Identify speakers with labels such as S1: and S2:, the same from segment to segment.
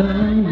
S1: รู้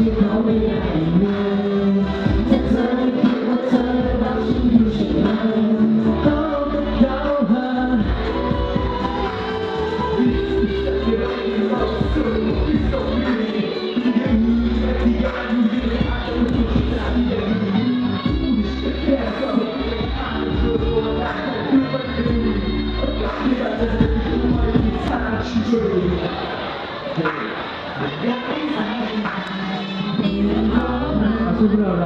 S1: สู้เร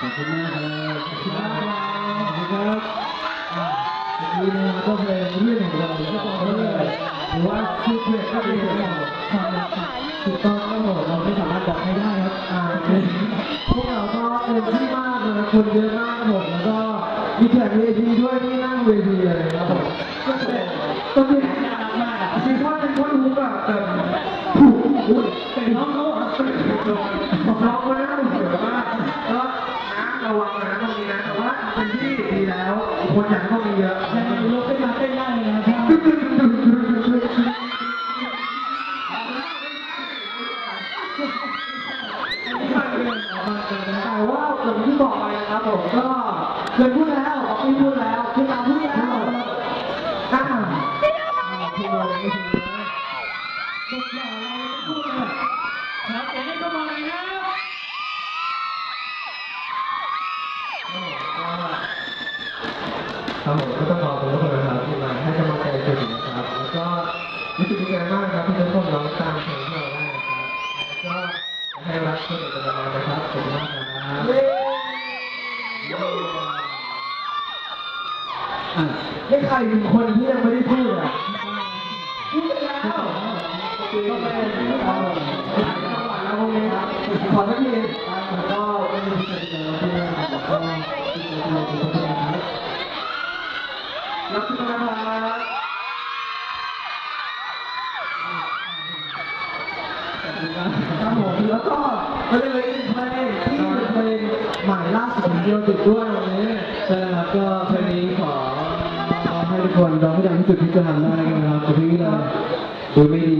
S1: ขอบคุณมากครับขอบคุณมากครับอ่าวันนี้นะครับก็เพลงเรื่องของเราก็บอกได้เลยหรือว่าคือเพลงก็เป็นเรื่องของความรักถูกต้องครับผมเราไม่สามารถบอกให้ได้ครับอ่าพวกเราก็เต็มที่มากเลยคนเยอะมากครับผมแล้วก็มีแขกเวทีด้วยที่นั่งเวทีเลยครับผมก็เป็นก็เป็นน่ารักมากอะคือว่าเป็นคนรู้แบบแบบผูกอุ้ยเป็นน้องเขาอะน้องคน คนอยากให้ามีเยอะลุกขึ้นมาเต้นได้เลยนะครับแต่ว่าอย่างที่บอกไปนะครับผมก็เคยพูดแล้วออกไปพูดแล้วคือตามพูดแล้วอ่าพูดเลยไม่ถึงนะบอกอย่าเราพูดเลยครับเดี๋ยวให้เข้ามาเลยนะ ครับผมก็ต้องขอบคุณทุกคนนะครับที่มาให้กำลังใจจุดนะครับแล้วก็รู้สึกดีใจมากครับที่ทุกคนร้องตามเพลงที่เราได้นะครับแล้วก็ให้รักเพื่นกันมานะครับขอบคุณมากนะครับ
S2: ไม่ใครหนึ่งคนที่ยังไม่ได้พูดอะพูดไปแล้วก็เป็นจังหวัดแล้วพวกนี้ครับขอสักทีแล้วก็เป็นสิ่งที่เราที่แล้วก็ที่เราที่เราที่เรับทุกคนนะครับครับผมแล้วก็มันจะเลยอีกเพลงที่เป็นเพลงใหม่ล่าสุดของเดียวติดด้วยวันนี้ใช่ครับก็เพลงนี้ขอให้ทุกคนร้องให้ดังที่สุดที่จะทำได้นะครับแต่พี่เลยดูไม่ดี